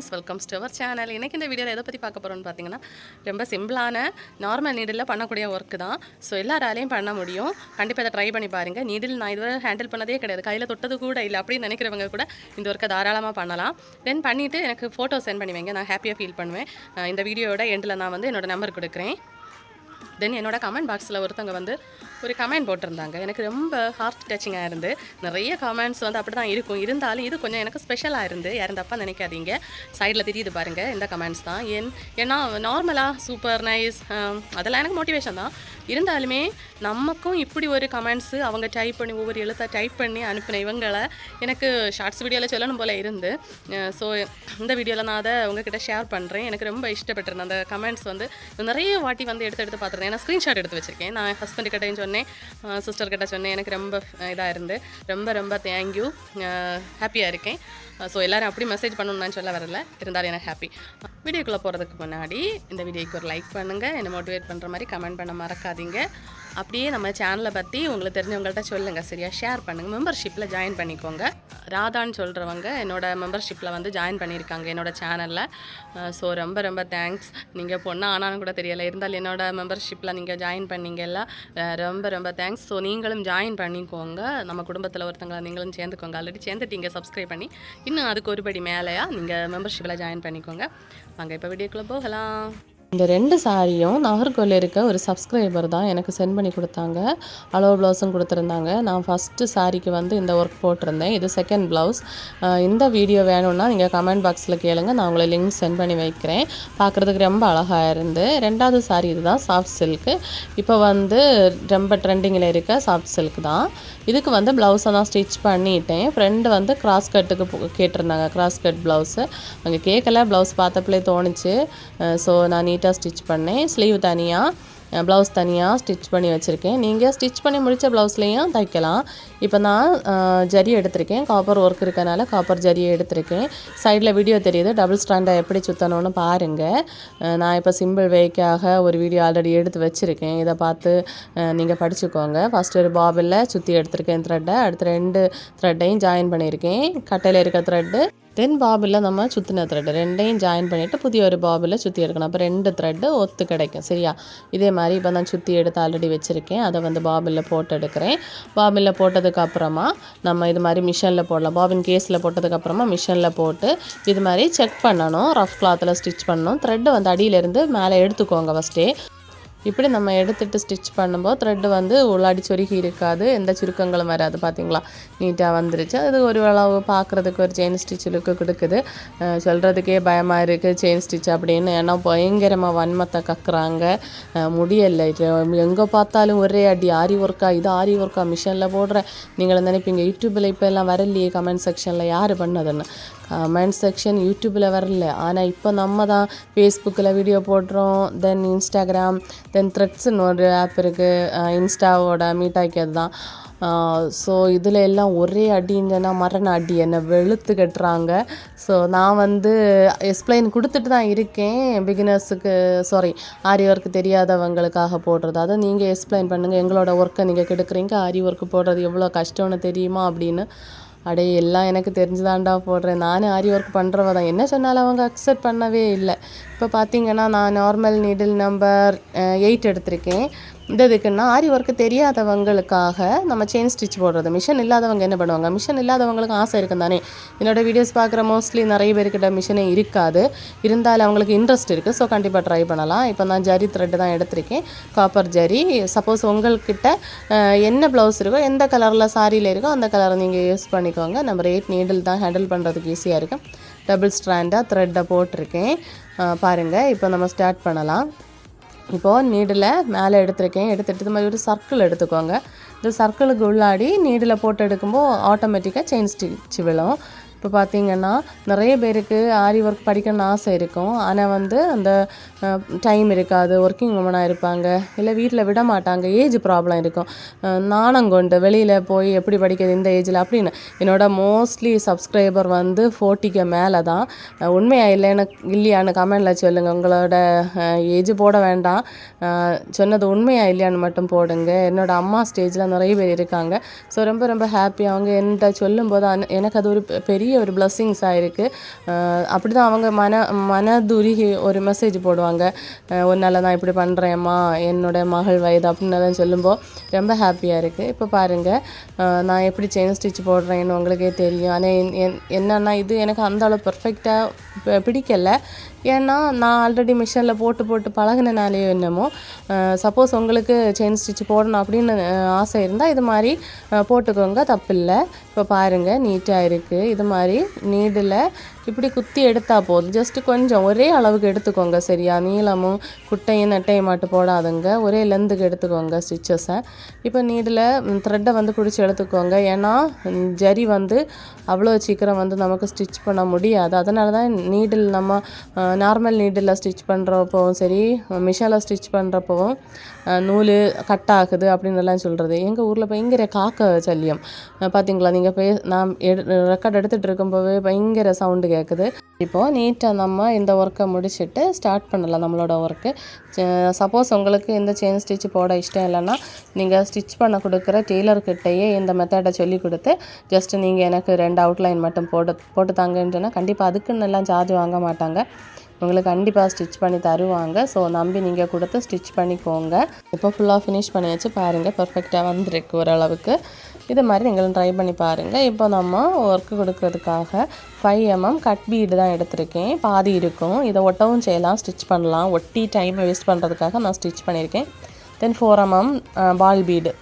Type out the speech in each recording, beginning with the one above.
Friends welcome to our channel எனக்கு இந்த வீடியோவில் எதை பற்றி பார்க்க போகிறோம்னு பார்த்தீங்கன்னா ரொம்ப சிம்பிளான நார்மல் நீடில் பண்ணக்கூடிய ஒர்க்கு தான். ஸோ எல்லாராலையும் பண்ண முடியும். கண்டிப்பாக இதை ட்ரை பண்ணி பாருங்கள் நீடில் நான் இதுவரை ஹேண்டில் பண்ணதே கிடையாது. கையில் தொட்டது கூட இல்லை. அப்படின்னு நினைக்கிறவங்க கூட இந்த ஒர்க்கை தாராளமாக பண்ணலாம். தென் பண்ணிவிட்டு எனக்கு ஃபோட்டோ சென்ட் பண்ணி வைங்க. நான் ஹாப்பியாக ஃபீல் பண்ணுவேன். இந்த வீடியோட எண்டில் நான் வந்து என்னோட நம்பர் கொடுக்குறேன். தென் என்னோட கமெண்ட் பாக்ஸில் ஒருத்தவங்க வந்து ஒரு கமெண்ட் போட்டிருந்தாங்க. எனக்கு ரொம்ப ஹார்ட் டச்சிங்காக இருந்து. நிறைய கமெண்ட்ஸ் வந்து அப்படி தான் இருக்கும். இருந்தாலும் இது கொஞ்சம் எனக்கு ஸ்பெஷலாக இருந்து. யாரும் தப்பாக நினைக்காதீங்க சைடில் தெரியுது பாருங்கள் இந்த கமெண்ட்ஸ் தான். என் ஏன்னா நார்மலாக சூப்பர் நைஸ் அதெல்லாம் எனக்கு மோட்டிவேஷன் தான். இருந்தாலுமே நமக்கும் இப்படி ஒரு கமெண்ட்ஸு அவங்க டைப் பண்ணி ஒவ்வொரு எழுத்தை டைப் பண்ணி அனுப்பின இவங்களை எனக்கு ஷார்ட்ஸ் வீடியோவில் சொல்லணும் போல் இருந்து. ஸோ இந்த வீடியோவில் நான் அதை உங்ககிட்ட ஷேர் பண்ணுறேன் எனக்கு ரொம்ப இஷ்டப்பட்டிருந்தேன். அந்த கமெண்ட்ஸ் வந்து நிறைய வாட்டி வந்து எடுத்து எடுத்து பார்த்துருந்தேன். நான் ஸ்க்ரீன்ஷாட் எடுத்து வச்சிருக்கேன். நான் ஹஸ்பண்ட் கிட்டையும் சொன்னேன் சிஸ்டர் கிட்ட சொன்னேன் எனக்கு ரொம்ப இதாக இருந்து ரொம்ப ரொம்ப தேங்க்யூ ஹாப்பியாக இருக்கேன். ஸோ எல்லோரும் அப்படி மெசேஜ் பண்ணணும்னு சொல்ல வரல. இருந்தாலும் எனக்கு ஹாப்பி வீடியோக்குள்ளே போகிறதுக்கு முன்னாடி இந்த வீடியோக்கு ஒரு லைக் பண்ணுங்கள் என்னை மோட்டிவேட் பண்ணுற மாதிரி கமெண்ட் பண்ண மறக்காதீங்க. அப்படியே நம்ம சேனலை பற்றி உங்களுக்கு தெரிஞ்சவங்கள்ட்ட சொல்லுங்கள் சரியா? ஷேர் பண்ணுங்கள் மெம்பர்ஷிப்பில் ஜாயின் பண்ணிக்கோங்க. ராதான்னு சொல்கிறவங்க என்னோட மெம்பர்ஷிப்பில் வந்து ஜாயின் பண்ணியிருக்காங்க என்னோடய சேனலில் ஸோ ரொம்ப ரொம்ப தேங்க்ஸ் நீங்கள் பொண்ணு ஆனாலும் கூட தெரியலை. இருந்தாலும் என்னோடய மெம்பர்ஷிப்பில் நீங்கள் ஜாயின் பண்ணீங்கல்ல. ரொம்ப ரொம்ப தேங்க்ஸ் ஸோ நீங்களும் ஜாயின் பண்ணிக்கோங்க. நம்ம குடும்பத்தில் ஒருத்தங்களை நீங்களும் சேர்ந்துக்கோங்க. ஆல்ரெடி சேர்ந்துட்டீங்க. சப்ஸ்கிரைப் பண்ணி. இன்னும் அதுக்கு ஒருபடி மேலேயா? நீங்கள் மெம்பர்ஷிப்பில் ஜாயின் பண்ணிக்கோங்க. வாங்க இப்போ வீடியோக்குள்ளே போகலாம். இந்த ரெண்டு சாரியும் நாகர்கோவில் இருக்க ஒரு சப்ஸ்கிரைபர் தான் எனக்கு சென்ட் பண்ணி கொடுத்தாங்க. அளவு ப்ளவுஸும் கொடுத்துருந்தாங்க. நான் ஃபஸ்ட்டு சாரிக்கு வந்து இந்த ஒர்க் போட்டிருந்தேன். இது செகண்ட் ப்ளவுஸ் இந்த வீடியோ வேணும்னா நீங்கள் கமெண்ட் பாக்ஸில் கேளுங்க. நான் உங்களை லிங்க் சென்ட் பண்ணி வைக்கிறேன். பார்க்குறதுக்கு ரொம்ப அழகாக இருந்து. ரெண்டாவது சாரி இதுதான் சாஃப்ட் சில்க்கு இப்போ வந்து ரொம்ப ட்ரெண்டிங்கில் இருக்க சாஃப்ட் சில்க் தான். இதுக்கு வந்து ப்ளவுஸை தான் ஸ்டிச் பண்ணிட்டேன். ஃப்ரெண்டு வந்து கிராஸ் கட்டுக்கு போ- கேட்டிருந்தாங்க. கிராஸ் கட் ப்ளவுஸு அங்கே கேட்கல ப்ளவுஸ் பார்த்தப்பலே தோணுச்சு. ஸோ நான் நீட்டாக ஸ்டிச் பண்ணேன். ஸ்லீவ் தனியாக ப்ளவுஸ் தனியாக ஸ்டிச் பண்ணி வச்சுருக்கேன். நீங்கள் ஸ்டிச் பண்ணி முடித்த ப்ளவுஸ்லேயும் தைக்கலாம். இப்போ நான் ஜரி எடுத்திருக்கேன். காப்பர் ஒர்க் இருக்கனால காப்பர் ஜரியை எடுத்திருக்கேன். சைடில் வீடியோ தெரியுது. டபுள் ஸ்டாண்டை எப்படி சுற்றணும்னு பாருங்கள் நான் இப்போ சிம்பிள் வேக்காக ஒரு வீடியோ ஆல்ரெடி எடுத்து வச்சுருக்கேன். இதை பார்த்து நீங்கள் படிச்சுக்கோங்க. ஃபஸ்ட்டு ஒரு பாபிளில் சுற்றி எடுத்திருக்கேன் த்ரெட்டை அடுத்து ரெண்டு த்ரெட்டையும் ஜாயின் பண்ணியிருக்கேன். கட்டையில் இருக்க த்ரெட்டு தென் பாபில் நம்ம சுற்றின த்ரெட்டு ரெண்டையும் ஜாயின் பண்ணிவிட்டு புதிய ஒரு பாபில் சுற்றி எடுக்கணும். அப்போ ரெண்டு த்ரெட்டு ஒத்து கிடைக்கும். சரியா? இதே மாதிரி இப்போ நான் சுற்றி எடுத்து ஆல்ரெடி வச்சுருக்கேன். அதை வந்து பாபில் போட்டு எடுக்கிறேன். பாபிளில் போட்டதுக்கப்புறமா நம்ம இது மாதிரி மிஷினில் போடலாம். பாபின் கேஸில் போட்டதுக்கப்புறமா மிஷினில் போட்டு இது மாதிரி செக் பண்ணணும். ரஃப் கிளாத்தில் ஸ்டிச் பண்ணணும். த்ரெட்டு வந்து அடியிலேருந்து மேலே எடுத்துக்கோங்க ஃபஸ்ட்டே இப்படி நம்ம எடுத்துட்டு ஸ்டிச் பண்ணும்போது த்ரெட்டு வந்து உள்ளாடி சுருக்கி இருக்காது. எந்த சுருக்கங்களும் வராது பார்த்தீங்களா நீட்டாக வந்துருச்சு. அது ஒரு அளவு பார்க்குறதுக்கு ஒரு செயின் ஸ்டிச் லுக்கு கொடுக்குது. சொல்கிறதுக்கே பயமாக இருக்குது செயின் ஸ்டிச் அப்படின்னு. ஏன்னா பயங்கரமாக வன்மத்தை கக்குறாங்க. முடியலை. எங்கே பார்த்தாலும் ஒரே அடி. ஆரி ஒர்க்கா இது ஆரி ஒர்க்கா மிஷினில் போடுறேன் நீங்களும் நினைப்பீங்க யூடியூப்பில் இப்போ எல்லாம் வரலையே கமெண்ட் செக்ஷனில் யார் பண்ணதுன்னு? கமெண்ட் செக்ஷன் யூடியூப்பில் வரல. ஆனால் இப்போ நம்ம தான் ஃபேஸ்புக்கில் வீடியோ போடுறோம் தென் இன்ஸ்டாகிராம் தென் த்ரெட்ஸ்னு ஒரு ஆப் இருக்குது இன்ஸ்டாவோட மீட் ஆக்கியது தான் ஸோ இதில் எல்லாம் ஒரே அடிங்கன்னா மரண அடி என்னை வெளுத்து கட்டுறாங்க. ஸோ நான் வந்து எக்ஸ்பிளைன் கொடுத்துட்டு தான் இருக்கேன். பிகினர்ஸுக்கு சாரி ஆரி ஒர்க் தெரியாதவங்களுக்காக போடுறது. அதை நீங்கள் எக்ஸ்பிளைன் பண்ணுங்கள் எங்களோட ஒர்க்கை நீங்கள் கெடுக்குறீங்க. ஆரி ஒர்க் போடுறது எவ்வளோ கஷ்டம்னு தெரியுமா அப்படின்னு. அடே எல்லாம் எனக்கு தெரிஞ்சுதான்டா போடுறேன். நானும் ஆரி ஒர்க் பண்ணுறவ தான். என்ன சொன்னாலும் அவங்க அக்செப்ட் பண்ணவே இல்லை. இப்போ பார்த்தீங்கன்னா நான் நார்மல் நீடில் நம்பர் எயிட் எடுத்திருக்கேன். இந்த இதுக்குன்னா ஆரி ஒர்க்கு தெரியாதவங்களுக்காக நம்ம செயின் ஸ்டிச் போடுறது. மிஷின் இல்லாதவங்க என்ன பண்ணுவாங்க? மிஷின் இல்லாதவங்களுக்கு ஆசை இருக்கும் தானே என்னோட வீடியோஸ் பார்க்குற மோஸ்ட்லி நிறைய பேர்கிட்ட மிஷினே இருக்காது. இருந்தாலும் அவங்களுக்கு இன்ட்ரெஸ்ட் இருக்குது ஸோ கண்டிப்பாக ட்ரை பண்ணலாம். இப்போ நான் ஜரி த்ரெட்டு தான் எடுத்திருக்கேன். காப்பர் ஜரி சப்போஸ் உங்கள்கிட்ட என்ன ப்ளவுஸ் இருக்கோ எந்த கலரில் சாரியில் இருக்கோ அந்த கலரை நீங்கள் யூஸ் பண்ணிக்கோங்க. நம்பர் எயிட் நீடில் தான் ஹேண்டில் பண்ணுறதுக்கு ஈஸியாக இருக்கும் டபுள் ஸ்ட்ராண்டாக த்ரெட்டை போட்டிருக்கேன். பாருங்கள் இப்போ நம்ம ஸ்டார்ட் பண்ணலாம். இப்போது நீடில் மேலே எடுத்திருக்கேன். எடுத்துகிட்டு இது மாதிரி ஒரு சர்க்கிள் எடுத்துக்கோங்க. இந்த சர்க்கிளுக்கு உள்ளாடி நீடில் போட்டு எடுக்கும்போது ஆட்டோமேட்டிக்காக செயின் ஸ்டிச் விழும். இப்போ பார்த்தீங்கன்னா நிறைய பேருக்கு ஆரி ஒர்க் படிக்கணும்னு ஆசை இருக்கும். ஆனால் வந்து அந்த டைம் இருக்காது. ஒர்க்கிங் உமனாக இருப்பாங்க. இல்லை வீட்டில் விட மாட்டாங்க. ஏஜ் ப்ராப்ளம் இருக்கும். நாணங்கொண்டு நாணம் கொண்டு வெளியில் போய் எப்படி படிக்கிறது இந்த ஏஜில் அப்படின்னு. என்னோட மோஸ்ட்லி சப்ஸ்கிரைபர் வந்து ஃபோர்ட்டிக்கு மேலே தான். உண்மையாக இல்லைன்னு இல்லையான்னு கமெண்டில் சொல்லுங்கள் உங்களோட ஏஜ் போட வேண்டாம். சொன்னது உண்மையாக இல்லையான்னு மட்டும் போடுங்க. என்னோடய அம்மா ஸ்டேஜில் நிறைய பேர் இருக்காங்க. ஸோ ரொம்ப ரொம்ப ஹாப்பி அவங்க என்கிட்ட சொல்லும்போது எனக்கு அது ஒரு பெரிய பெரிய ஒரு பிளஸ்ஸிங்ஸாக இருக்குது அப்படி தான் அவங்க மன மனதுருகி ஒரு மெசேஜ் போடுவாங்க. உன்னால் நான் இப்படி பண்ணுறேம்மா என்னோட மகள் வயது அப்படின்னு சொல்லும்போது ரொம்ப ஹாப்பியாக இருக்குது இப்போ பாருங்கள் நான் எப்படி செயின் ஸ்டிச் போடுறேன்னு உங்களுக்கே தெரியும். ஆனால் என்னென்னா இது எனக்கு அந்த அளவு பர்ஃபெக்டாக பிடிக்கலை. ஏன்னா நான் ஆல்ரெடி மிஷினில் போட்டு போட்டு பழகினாலேயோ என்னமோ சப்போஸ் உங்களுக்கு செயின் ஸ்டிச் போடணும் அப்படின்னு ஆசை இருந்தால் இது மாதிரி போட்டுக்கோங்க தப்பில்லை. இப்போ பாருங்கள் நீட்டாக இருக்குது இது மாதிரி நீடில் இப்படி குத்தி எடுத்தால் போதும். ஜஸ்ட்டு கொஞ்சம் ஒரே அளவுக்கு எடுத்துக்கோங்க சரியா? நீளமும் குட்டையும் நெட்டையும் மட்டும் போடாதுங்க. ஒரே லென்த்துக்கு எடுத்துக்கோங்க ஸ்டிச்சஸை இப்போ நீடில் த்ரெட்டை வந்து பிடிச்சி எடுத்துக்கோங்க. ஏன்னா ஜரி வந்து அவ்வளோ சீக்கிரம் வந்து நமக்கு ஸ்டிச் பண்ண முடியாது. அதனால தான் நீடில் நம்ம நார்மல் நீடில் ஸ்டிச் பண்ணுறப்பவும் சரி மிஷினில் ஸ்டிச் பண்ணுறப்பவும் நூல் கட் ஆகுது அப்படின்னுலாம் சொல்கிறது எங்கள் ஊரில் பயங்கர காக்க சல்லியம். பார்த்தீங்களா நீங்கள் போய் நான் எடு ரெக்கார்ட் எடுத்துகிட்டு இருக்கும்போது பயங்கர சவுண்டு கேட்குது இப்போது நீட்டாக நம்ம இந்த ஒர்க்கை முடிச்சுட்டு ஸ்டார்ட் பண்ணலாம் நம்மளோட ஒர்க்கு சப்போஸ் உங்களுக்கு இந்த செயின் ஸ்டிச் போட இஷ்டம் இல்லைன்னா நீங்கள் ஸ்டிச் பண்ண கொடுக்குற டெய்லர்கிட்டயே இந்த மெத்தடை சொல்லி கொடுத்து ஜஸ்ட் நீங்கள் எனக்கு ரெண்டு அவுட்லைன் மட்டும் போட்டு போட்டு தாங்கன்னு சொன்னால் கண்டிப்பாக அதுக்குன்னு எல்லாம் சார்ஜ் வாங்க மாட்டாங்க. உங்களுக்கு கண்டிப்பாக ஸ்டிச் பண்ணி தருவாங்க. ஸோ நம்பி நீங்கள் கொடுத்து ஸ்டிச் பண்ணிக்கோங்க. இப்போ ஃபுல்லாக ஃபினிஷ் பண்ணி வச்சு பாருங்கள் பர்ஃபெக்டாக வந்திருக்கு ஓரளவுக்கு. இது மாதிரி நீங்களும் ட்ரை பண்ணி பாருங்கள் இப்போ நம்ம ஒர்க்கு கொடுக்கறதுக்காக ஃபைவ் எம்எம் கட் பீடு தான் எடுத்திருக்கேன். பாதி இருக்கும். இதை ஒட்டவும் செய்யலாம் ஸ்டிச் பண்ணலாம். ஒட்டி டைமை வேஸ்ட் பண்ணுறதுக்காக நான் ஸ்டிச் பண்ணியிருக்கேன். Then four mm ball bead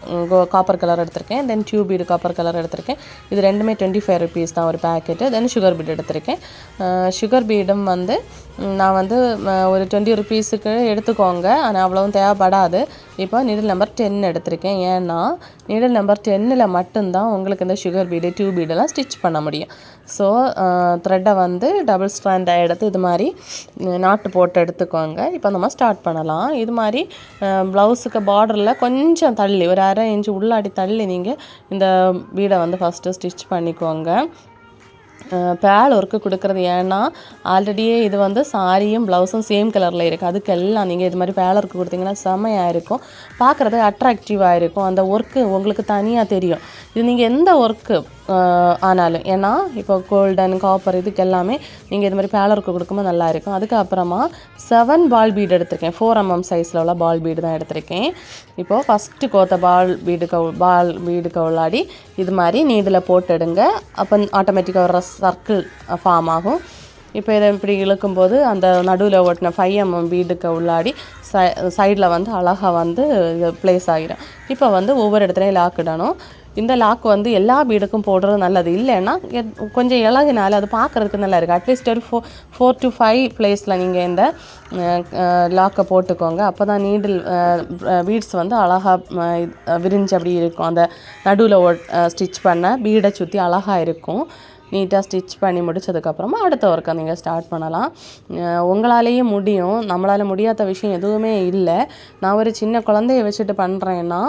copper colour எடுத்திருக்கேன். Then tube bead copper colour எடுத்திருக்கேன். இது ரெண்டுமே டுவெண்ட்டி ஃபைவ் ருபீஸ் தான் ஒரு பேக்கெட்டு தென் சுகர் பீடு எடுத்திருக்கேன். Uh, சுகர் பீடும் வந்து நான் வந்து ஒரு டுவெண்ட்டி ருபீஸுக்கு எடுத்துக்கோங்க. ஆனால் அவ்வளவும் தேவைப்படாது. இப்போ நீடில் நம்பர் டென் எடுத்திருக்கேன். ஏன்னா நீடில் நம்பர் டென்னில் மட்டும்தான் உங்களுக்கு இந்த சுகர் பீடு டியூப் பீடெல்லாம் ஸ்டிச் பண்ண முடியும். ஸோ த்ரெட்டை வந்து டபுள் ஸ்டாண்டாக எடுத்து இது மாதிரி நாட்டு போட்டு எடுத்துக்கோங்க. இப்போ நம்ம ஸ்டார்ட் பண்ணலாம். இது மாதிரி ப்ளவுஸுக்கு பார்டரில் கொஞ்சம் தள்ளி ஒரு அரை இன்ச்சு உள்ளாடி தள்ளி நீங்கள் இந்த பீடை வந்து ஃபஸ்ட்டு ஸ்டிச் பண்ணிக்கோங்க. பேல் ஒர்க்கு கொடுக்குறது. ஏன்னா ஆல்ரெடியே இது வந்து சாரியும் ப்ளவுஸும் சேம் கலரில் இருக்குது அதுக்கெல்லாம் நீங்கள் இது மாதிரி பேல் ஒர்க்கு கொடுத்தீங்கன்னா செமையாக இருக்கும். பார்க்குறது அட்ராக்டிவாக இருக்கும். அந்த ஒர்க்கு உங்களுக்கு தனியாக தெரியும். இது நீங்கள் எந்த ஒர்க்கு ஆனாலும். ஏன்னா இப்போ கோல்டன் காப்பர் இதுக்கு எல்லாமே நீங்கள் இது மாதிரி பேலருக்கு கொடுக்கும்போது நல்லா இருக்கும். அதுக்கப்புறமா செவன் பால் பீடு எடுத்திருக்கேன். ஃபோர் எம்எம் சைஸில் உள்ள பால் பீடு தான் எடுத்திருக்கேன். இப்போது ஃபஸ்ட்டு கோத்த பால் பீடு கவு பால் பீடு கவுளாடி இது மாதிரி நீடில் போட்டுடுங்க அப்போ ஆட்டோமேட்டிக்காக ஒரு சர்க்கிள் ஃபார்ம் ஆகும். இப்போ இதை இப்படி இழுக்கும்போது அந்த நடுவில் ஓட்டின ஃபைவ் எம்எம் mm பீடுக்கு உள்ளாடி சை சைடில் வந்து அழகாக வந்து ப்ளேஸ் ஆகிடும் இப்போ வந்து ஒவ்வொரு இடத்துலையும் லாக்கிடணும் இந்த லாக் வந்து எல்லா வீடுக்கும் போடுறது நல்லது. இல்லைன்னா கொஞ்சம் இலகினால அது பார்க்குறதுக்கு நல்லா இருக்குது அட்லீஸ்ட் ஒரு ஃபோர் ஃபோர் டு ஃபைவ் பிளேஸில் நீங்கள் இந்த லாக்கை போட்டுக்கோங்க. அப்போ தான் நீடில் பீட்ஸ் வந்து அழகாக விரிஞ்சு அப்படி இருக்கும். அந்த நடுவில் ஸ்டிச் பண்ண பீடை சுற்றி அழகாக இருக்கும். நீட்டாக ஸ்டிச் பண்ணி முடிச்சதுக்கப்புறமா அடுத்த ஒர்க்கை நீங்கள் ஸ்டார்ட் பண்ணலாம். உங்களாலேயே முடியும். நம்மளால் முடியாத விஷயம் எதுவுமே இல்லை. நான் ஒரு சின்ன குழந்தைய வச்சுட்டு பண்ணுறேன்னா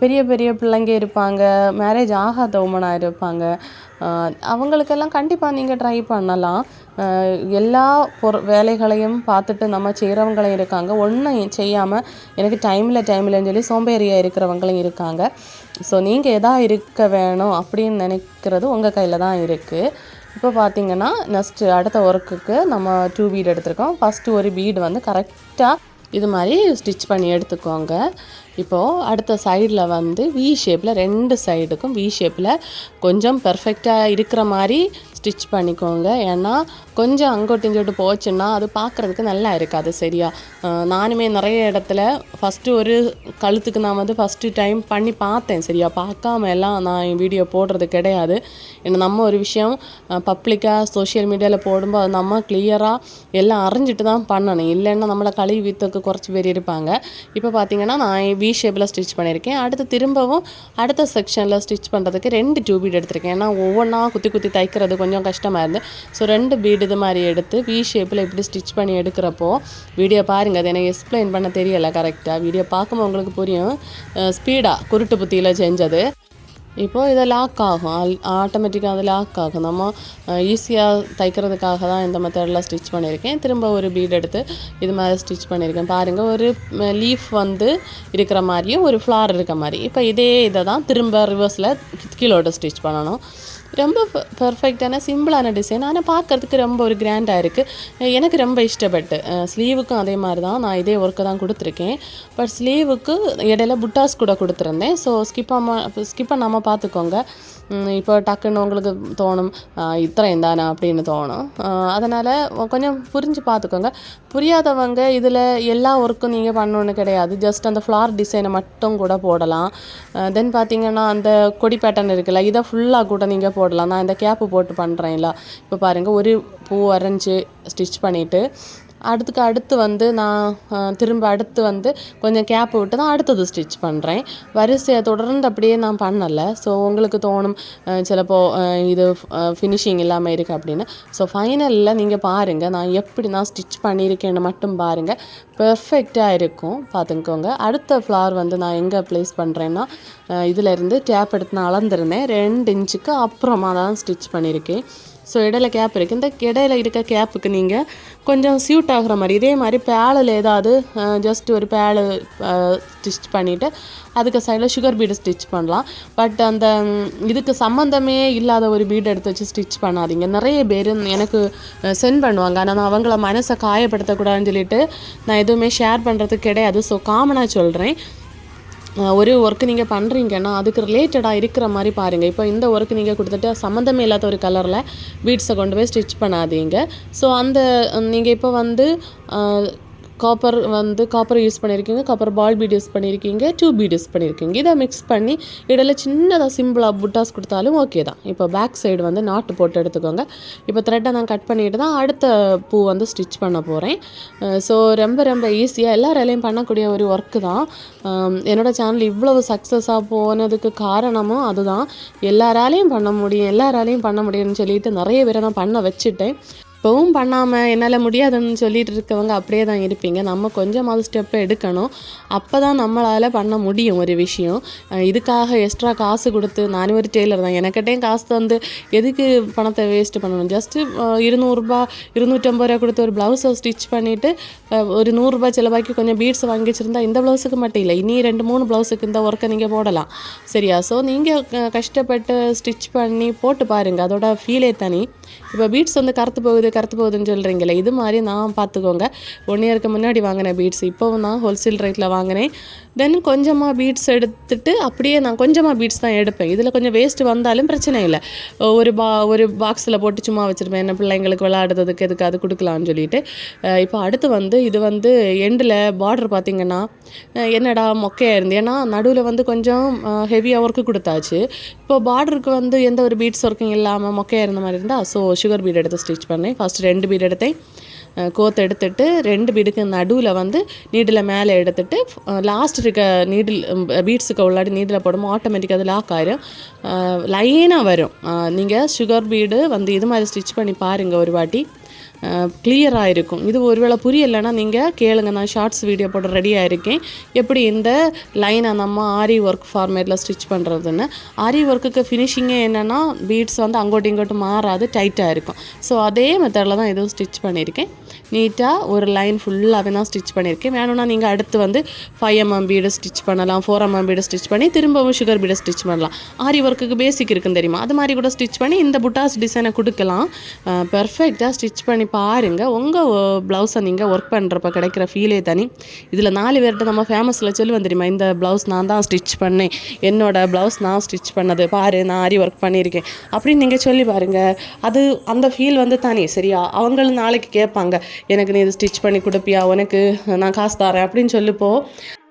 பெரிய பெரிய பிள்ளைங்க இருப்பாங்க மேரேஜ் ஆகாத உமனாக இருப்பாங்க. அவங்களுக்கெல்லாம் கண்டிப்பாக நீங்கள் ட்ரை பண்ணலாம். எல்லா பொரு வேலைகளையும் பார்த்துட்டு நம்ம செய்கிறவங்களும் இருக்காங்க. ஒன்றும் செய்யாமல் எனக்கு டைமில் டைமில்னு சொல்லி சோம்பேறியாக இருக்கிறவங்களும் இருக்காங்க. ஸோ நீங்கள் எதா இருக்க வேணும் அப்படின்னு நினைக்கிறது உங்கள் கையில் தான் இருக்குது இப்போ பார்த்தீங்கன்னா நெக்ஸ்ட்டு அடுத்த ஒர்க்குக்கு நம்ம டூ பீட் எடுத்திருக்கோம். ஃபஸ்ட்டு ஒரு பீடு வந்து கரெக்டாக இது மாதிரி ஸ்டிச் பண்ணி எடுத்துக்கோங்க. இப்போது அடுத்த சைடில் வந்து வி ஷேப்பில் ரெண்டு சைடுக்கும் வி ஷேப்பில் கொஞ்சம் பெர்ஃபெக்டாக இருக்கிற மாதிரி ஸ்டிச் பண்ணிக்கோங்க. ஏன்னா கொஞ்சம் அங்கோட்டு இங்கோட்டு போச்சுன்னா அது பார்க்குறதுக்கு நல்லா இருக்காது சரியா? நானுமே நிறைய இடத்துல ஃபஸ்ட்டு ஒரு கழுத்துக்கு நான் வந்து ஃபஸ்ட்டு டைம் பண்ணி பார்த்தேன் சரியா? பார்க்காம எல்லாம் நான் என் வீடியோ போடுறது கிடையாது. ஏன்னா நம்ம ஒரு விஷயம் பப்ளிக்காக சோஷியல் மீடியாவில் போடும்போது அது நம்ம கிளியராக எல்லாம் அறிஞ்சிட்டு தான் பண்ணணும். இல்லைன்னா நம்மளை கழுவி வித்துக்கு குறைச்சி பேர் இருப்பாங்க. இப்போ பார்த்தீங்கன்னா நான் வி ஷேப்பில் ஸ்டிச் பண்ணியிருக்கேன். அடுத்து திரும்பவும் அடுத்த செக்ஷனில் ஸ்டிச் பண்ணுறதுக்கு ரெண்டு டியூபீட் எடுத்திருக்கேன். ஏன்னா ஒவ்வொன்றா குத்தி குத்தி தைக்கிறது கொஞ்சம் கஷ்டமாக இருந்து ஸோ ரெண்டு பீடு இது மாதிரி எடுத்து வி ஷேப்பில் இப்படி ஸ்டிச் பண்ணி எடுக்கிறப்போ வீடியோ பாருங்கள் அது எனக்கு எக்ஸ்பிளைன் பண்ண தெரியலை கரெக்டாக வீடியோ பார்க்கும்போது உங்களுக்கு புரியும். ஸ்பீடாக குருட்டு புத்தியில் செஞ்சது. இப்போது இதை லாக் ஆகும். ஆட்டோமேட்டிக்காக அது லாக் ஆகும். நம்ம ஈஸியாக தைக்கிறதுக்காக தான் இந்த மெத்தடில் ஸ்டிச் பண்ணியிருக்கேன். திரும்ப ஒரு பீட் எடுத்து இது மாதிரி ஸ்டிச் பண்ணியிருக்கேன். பாருங்கள் ஒரு லீஃப் வந்து இருக்கிற மாதிரியும் ஒரு ஃப்ளார் இருக்க மாதிரி. இப்போ இதே இதை தான் திரும்ப ரிவர்ஸில் கீழோட ஸ்டிச் பண்ணணும். ரொம்ப பர்ஃபெக்டான சிம்பிளான டிசைன் ஆனால் பார்க்குறதுக்கு ரொம்ப ஒரு கிராண்டாக இருக்குது எனக்கு ரொம்ப இஷ்டப்பட்டு ஸ்லீவுக்கும் அதே மாதிரி தான் நான் இதே ஒர்க்கு தான் கொடுத்துருக்கேன். பட் ஸ்லீவுக்கு இடையில புட்டாஸ் கூட கொடுத்துருந்தேன். ஸோ ஸ்கிப்பாமல் ஸ்கிப் பண்ணாமல் பார்த்துக்கோங்க. இப்போ டக்குன்னு உங்களுக்கு தோணும் இத்தனை தானே அப்படின்னு தோணும். அதனால் கொஞ்சம் புரிஞ்சு பார்த்துக்கோங்க. புரியாதவங்க இதில் எல்லா ஒர்க்கும் நீங்கள் பண்ணணுன்னு கிடையாது. ஜஸ்ட் அந்த ஃப்ளார் டிசைனை மட்டும் கூட போடலாம். தென் பார்த்தீங்கன்னா அந்த கொடி பேட்டர்ன் இருக்குல்ல இதை ஃபுல்லாக கூட நீங்கள் போடலாம். நான் இந்த கேப்பு போட்டு பண்ணுறேன்ல இப்போ பாருங்கள் ஒரு பூ வரைஞ்சி ஸ்டிச் பண்ணிவிட்டு அடுத்துக்கு அடுத்து வந்து நான் திரும்ப அடுத்து வந்து கொஞ்சம் கேப் விட்டு தான் அடுத்தது ஸ்டிச் பண்ணுறேன் வரிசையை தொடர்ந்து அப்படியே நான் பண்ணலை. ஸோ உங்களுக்கு தோணும் சிலப்போ இது ஃபினிஷிங் இல்லாமல் இருக்குது அப்படின்னு. ஸோ ஃபைனலில் நீங்கள் பாருங்கள் நான் எப்படி நான் ஸ்டிச் பண்ணியிருக்கேன்னு மட்டும் பாருங்கள் பெர்ஃபெக்டாக இருக்கும். பார்த்துக்கோங்க. அடுத்த ஃப்ளார் வந்து நான் எங்கே ப்ளேஸ் பண்ணுறேன்னா இதிலேருந்து டேப் எடுத்து நான் அளந்துருந்தேன். ரெண்டு இன்ச்சுக்கு அப்புறமா தான் ஸ்டிச் பண்ணியிருக்கேன். ஸோ இடையில கேப் இருக்குது இந்த இடையில இருக்க கேப்புக்கு நீங்கள் கொஞ்சம் சியூட் ஆகுற மாதிரி. இதே மாதிரி பேளில் ஏதாவது ஜஸ்ட் ஒரு பேளு ஸ்டிச் பண்ணிவிட்டு அதுக்கு சைடில் சுகர் பீடு ஸ்டிச் பண்ணலாம். பட் அந்த இதுக்கு சம்மந்தமே இல்லாத ஒரு பீடு எடுத்து வச்சு ஸ்டிச் பண்ணாதீங்க. நிறைய பேர் எனக்கு சென்ட் பண்ணுவாங்க. ஆனால் நான் அவங்கள மனசை காயப்படுத்தக்கூடாதுன்னு சொல்லிட்டு நான் எதுவுமே ஷேர் பண்ணுறதுக்கு கிடையாது. ஸோ காமனாக சொல்கிறேன் ஒரு ஒர்க்கு நீங்கள் பண்ணுறீங்கன்னா அதுக்கு ரிலேட்டடாக இருக்கிற மாதிரி பாருங்கள் இப்போ இந்த ஒர்க்கு நீங்கள் கொடுத்துட்டு சம்மந்தமே இல்லாத ஒரு கலரில் பீட்ஸை கொண்டு போய் ஸ்டிச் பண்ணாதீங்க. ஸோ அந்த நீங்கள் இப்போ வந்து காப்பர் வந்து காப்பர் யூஸ் பண்ணியிருக்கீங்க காப்பர் பால் பீட் யூஸ் பண்ணியிருக்கீங்க டியூப் பீட் யூஸ் பண்ணியிருக்கீங்க இதை மிக்ஸ் பண்ணி இடையில சின்னதாக சிம்பிளாக புட்டாஸ் கொடுத்தாலும் ஓகே தான். இப்போ பேக் சைடு வந்து நாட்டு போட்டு எடுத்துக்கோங்க. இப்போ த்ரெட்டை நான் கட் பண்ணிட்டு தான் அடுத்த பூ வந்து ஸ்டிச் பண்ண போகிறேன் ஸோ ரொம்ப ரொம்ப ஈஸியாக எல்லாராலையும் பண்ணக்கூடிய ஒரு ஒர்க்கு தான். என்னோடய சேனல் இவ்வளவு சக்ஸஸாக போனதுக்கு காரணமும் அதுதான். எல்லாராலையும் பண்ண முடியும் எல்லாராலையும் பண்ண முடியும்னு சொல்லிட்டு நிறைய பேரை நான் பண்ண வச்சுட்டேன். இப்போவும் பண்ணாமல் என்னால் முடியாதுன்னு சொல்லிட்டு இருக்கவங்க அப்படியே தான் இருப்பீங்க. நம்ம கொஞ்சமாவது ஸ்டெப் எடுக்கணும். அப்போ தான் நம்மளால் பண்ண முடியும் ஒரு விஷயம். இதுக்காக எக்ஸ்ட்ரா காசு கொடுத்து நானும் ஒரு டெய்லர் தான். எனக்கிட்டேயும் காசு தந்து எதுக்கு பணத்தை வேஸ்ட் பண்ணணும்? ஜஸ்ட்டு இருநூறுபா இருநூற்றம்பது ரூபா கொடுத்து ஒரு ப்ளவுஸை ஸ்டிச் பண்ணிவிட்டு ஒரு நூறுரூபா செலவாக்கி கொஞ்சம் பீட்ஸ் வாங்கி வச்சுருந்தா இந்த ப்ளவுஸுக்கு மட்டும் இல்லை. இனி ரெண்டு மூணு ப்ளவுஸுக்கு இந்த ஒர்க்கை நீங்கள் போடலாம். சரியா? ஸோ நீங்கள் கஷ்டப்பட்டு ஸ்டிச் பண்ணி போட்டு பாருங்கள் அதோட ஃபீலே தனி. இப்போ பீட்ஸ் வந்து கருத்து போகுது கருத்து போகுதுன்னு சொல்கிறீங்களே இது மாதிரி நான் பார்த்துக்கோங்க. ஒன் இயருக்கு முன்னாடி வாங்கினேன் பீட்ஸ் இப்போவும் நான் ஹோல்சேல் ரேட்டில் வாங்கினேன். தென் கொஞ்சமாக பீட்ஸ் எடுத்துட்டு அப்படியே நான் கொஞ்சமாக பீட்ஸ் தான் எடுப்பேன். இதில் கொஞ்சம் வேஸ்ட் வந்தாலும் பிரச்சனை இல்லை. ஒரு பா ஒரு பாக்ஸில் போட்டு சும்மா வச்சுருப்பேன். என்ன பிள்ளைங்களுக்கு விளையாடுறதுக்கு எதுக்கு அது கொடுக்கலாம்னு சொல்லிட்டு. இப்போ அடுத்து வந்து இது வந்து எண்டில் பார்டர் பார்த்தீங்கன்னா என்னடா மொக்கையாக இருந்து ஏன்னா நடுவில் வந்து கொஞ்சம் ஹெவியாக ஒர்க்கு கொடுத்தாச்சு. இப்போ பார்டருக்கு வந்து எந்த ஒரு பீட்ஸ் ஒர்க்கும் இல்லாமல் மொக்கையாக இருந்த மாதிரி இருந்தால் ஸோ சுகர் பீட் எடுத்து ஸ்டிச் பண்ணேன் ஃபஸ்ட்டு ரெண்டு பீட் எடுத்தேன். கோத்து எடுத்துட்டு ரெண்டு பீடுக்கு நடுவில் வந்து நீடில் மேலே எடுத்துட்டு லாஸ்ட் இருக்க நீடில் பீட்ஸுக்கு உள்ளாடி நீடில் போடும்போது ஆட்டோமேட்டிக்காக அது லாக் ஆயிரும். லைனாக வரும். நீங்கள் சுகர் பீடு வந்து இது மாதிரி ஸ்டிச் பண்ணி பாருங்கள் ஒரு வாட்டி. கிளியராக இருக்கும் இது ஒருவேளை புரியலைன்னா நீங்கள் கேளுங்க. நான் ஷார்ட்ஸ் வீடியோ போட ரெடியாக இருக்கேன் எப்படி இந்த லைனை நம்ம ஆரி ஒர்க் ஃபார்மேட்டில் ஸ்டிச் பண்ணுறதுன்னு ஆரி ஒர்க்குக்கு ஃபினிஷிங்கே என்னென்னா பீட்ஸ் வந்து அங்கோட்டு இங்கோட்டு மாறாது டைட்டாக இருக்கும். ஸோ அதே மெத்தடில் தான் இதுவும் ஸ்டிச் பண்ணியிருக்கேன். நீட்டாக ஒரு லைன் ஃபுல்லாகவே நான் ஸ்டிச் பண்ணியிருக்கேன். வேணும்னா நீங்கள் அடுத்து வந்து five M M bead stitch பண்ணலாம் four M M bead stitch பண்ணி திரும்பவும் சுகர் பீடை ஸ்டிச் பண்ணலாம். ஆரி ஒர்க்குக்கு பேசிக் இருக்குன்னு தெரியுமா? அது மாதிரி கூட ஸ்டிச் பண்ணி இந்த புட்டாஸ் டிசைனை கொடுக்கலாம். பெர்ஃபெக்டாக ஸ்டிச் பண்ணி பாருங்கள் உங்கள் ப்ளவுஸை நீங்கள் ஒர்க் பண்ணுறப்ப கிடைக்கிற ஃபீலே தனி. இதில் நாலு பேர்கிட்ட நம்ம ஃபேமஸில் சொல்லுவேன் தெரியுமா? இந்த ப்ளவுஸ் நான் தான் ஸ்டிச் பண்ணேன். என்னோடய ப்ளவுஸ் நான் ஸ்டிச் பண்ணது. பாரு நான் ஆரி ஒர்க் பண்ணியிருக்கேன். அப்படின்னு நீங்கள் சொல்லி பாருங்கள் அது அந்த ஃபீல் வந்து தனி சரியா? அவங்களும் நாளைக்கு கேட்பாங்க. எனக்கு நீ இது ஸ்டிச் பண்ணி கொடுப்பியா? உனக்கு நான் காசு தரேன் அப்படின்னு சொல்லிப்போ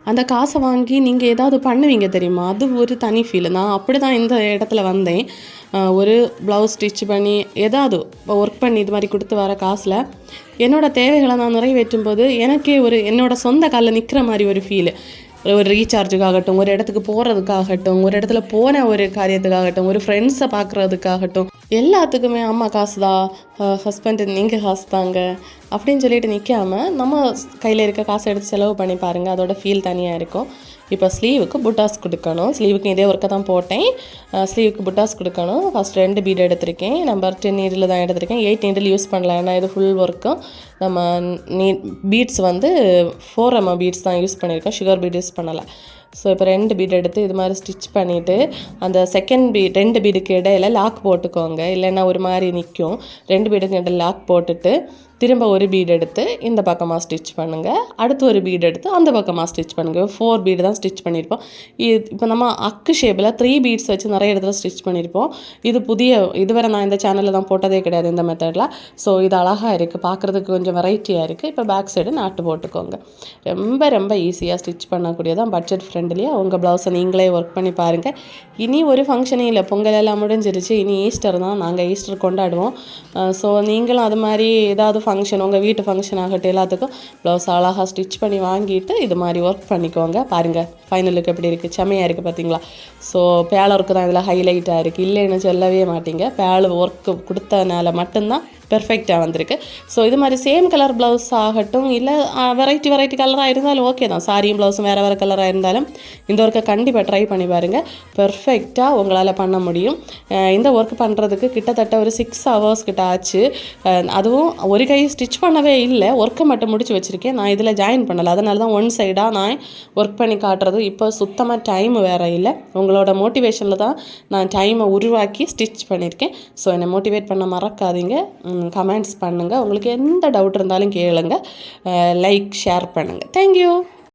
அந்த காசை வாங்கி நீங்கள் ஏதாவது பண்ணுவீங்க தெரியுமா? அது ஒரு தனி ஃபீல் நான் அப்படி தான் இந்த இடத்துல வந்தேன். ஒரு ப்ளவுஸ் ஸ்டிச் பண்ணி ஏதாவது ஒர்க் பண்ணி இது மாதிரி கொடுத்து வர காசில் என்னோட தேவைகளை நான் நிறைவேற்றும் போது எனக்கே ஒரு என்னோடய சொந்த காலில் நிற்கிற மாதிரி ஒரு ஃபீல் ஒரு ரீசார்ஜுக்காகட்டும் ஒரு இடத்துக்கு போகிறதுக்காகட்டும் ஒரு இடத்துல போன ஒரு காரியத்துக்காகட்டும் ஒரு ஃப்ரெண்ட்ஸை பார்க்குறதுக்காகட்டும் எல்லாத்துக்குமே அம்மா காசு தான் ஹஸ்பண்ட் நீங்கள் காசு தாங்க. அப்படின்னு சொல்லிட்டு நிற்காம நம்ம கையில் இருக்க காசை எடுத்து செலவு பண்ணி பாருங்கள் அதோட ஃபீல் தனியாக இருக்கும். இப்போ ஸ்லீவுக்கு புட்டாஸ் கொடுக்கணும். ஸ்லீவுக்கு இதே ஒர்க்கை தான் போட்டேன். ஸ்லீவுக்கு புட்டாஸ் கொடுக்கணும். ஃபஸ்ட் ரெண்டு பீட் எடுத்திருக்கேன். நம்பர் டென் நீடில் தான் எடுத்திருக்கேன். எயிட் நீடில் யூஸ் பண்ணல ஏன்னா இது ஃபுல் ஒர்க்கும் நம்ம நீ பீட்ஸ் வந்து ஃபோர் எம்எம் பீட்ஸ் தான் யூஸ் பண்ணியிருக்கோம். சுகர் பீட் யூஸ் பண்ணலை. ஸோ இப்போ ரெண்டு பீட் எடுத்து இது மாதிரி ஸ்டிச் பண்ணிவிட்டு அந்த செகண்ட் பீட் ரெண்டு பீடுக்கு இடையில லாக் போட்டுக்கோங்க. இல்லைன்னா ஒரு மாதிரி நிற்கும் ரெண்டு பீடுக்கு இடையில லாக் போட்டுட்டு திரும்ப ஒரு பீட் எடுத்து இந்த பக்கமாக ஸ்டிச் பண்ணுங்கள் அடுத்து ஒரு பீட் எடுத்து அந்த பக்கமாக ஸ்டிச் பண்ணுங்கள் ஃபோர் பீடு தான் ஸ்டிச் பண்ணியிருப்போம் இது இப்போ நம்ம அக்கு ஷேப்பில் த்ரீ பீட்ஸ் வச்சு நிறைய இடத்துல ஸ்டிச் பண்ணியிருப்போம் இது புதிய இதுவரை நான் இந்த சேனலில் தான் போட்டதே கிடையாது இந்த மெத்தடில் ஸோ இது அழகாக இருக்குது பார்க்குறதுக்கு கொஞ்சம் வெரைட்டியாக இருக்குது இப்போ பேக் சைடு நாட்டு போட்டுக்கோங்க. ரொம்ப ரொம்ப ஈஸியாக ஸ்டிச் பண்ணக்கூடியதான் பட்ஜெட் ஃப்ரெண்ட் ஃப்ரெண்ட்லியாக உங்கள் ப்ளவுஸை நீங்களே ஒர்க் பண்ணி பாருங்கள் இனி ஒரு ஃபங்க்ஷனே இல்லை பொங்கல் எல்லாம் முடிஞ்சிருச்சு. இனி ஈஸ்டர் தான் நாங்கள் ஈஸ்டர் கொண்டாடுவோம். ஸோ நீங்களும் அது மாதிரி ஏதாவது ஃபங்க்ஷன் உங்கள் வீட்டு ஃபங்க்ஷன் ஆகட்டும் எல்லாத்துக்கும் ப்ளவுஸ் அழகாக ஸ்டிச் பண்ணி வாங்கிட்டு இது மாதிரி ஒர்க் பண்ணிக்கோங்க. பாருங்கள் ஃபைனலுக்கு எப்படி இருக்குது செம்மையாக இருக்குது பார்த்தீங்களா ஸோ பேல ஒர்க்கு தான் இதில் ஹைலைட்டாக இருக்குது இல்லைன்னு சொல்லவே மாட்டீங்க. பேல ஒர்க்கு கொடுத்தனால மட்டும்தான் பெர்ஃபெக்டாக வந்திருக்கு. ஸோ இது மாதிரி சேம் கலர் ப்ளவுஸ் ஆகட்டும் இல்லை வெரைட்டி வெரைட்டி கலராக இருந்தாலும் ஓகே தான். சாரியும் ப்ளவுஸும் வேறு வேறு கலராக இருந்தாலும் இந்த ஒர்க்கை கண்டிப்பாக ட்ரை பண்ணி பாருங்கள் பெர்ஃபெக்டாக உங்களால் பண்ண முடியும். இந்த ஒர்க் பண்ணுறதுக்கு கிட்டத்தட்ட ஒரு சிக்ஸ் ஹவர்ஸ் கிட்ட ஆச்சு. அதுவும் ஒரு கை ஸ்டிச் பண்ணவே இல்லை ஒர்க்கை மட்டும் முடிச்சு வச்சுருக்கேன். நான் இதில் ஜாயின் பண்ணலை. அதனால தான் ஒன் சைடாக நான் ஒர்க் பண்ணி காட்டுறது. இப்போ சுத்தமாக டைம் வேறு இல்லை. உங்களோட மோட்டிவேஷனில் தான் நான் டைமை உருவாக்கி ஸ்டிச் பண்ணியிருக்கேன் ஸோ என்னை மோட்டிவேட் பண்ண மறக்காதீங்க. கமெண்ட்ஸ் பண்ணுங்கள் உங்களுக்கு எந்த டவுட் இருந்தாலும் கேளுங்கள் லைக் ஷேர் பண்ணுங்கள் தேங்க்யூ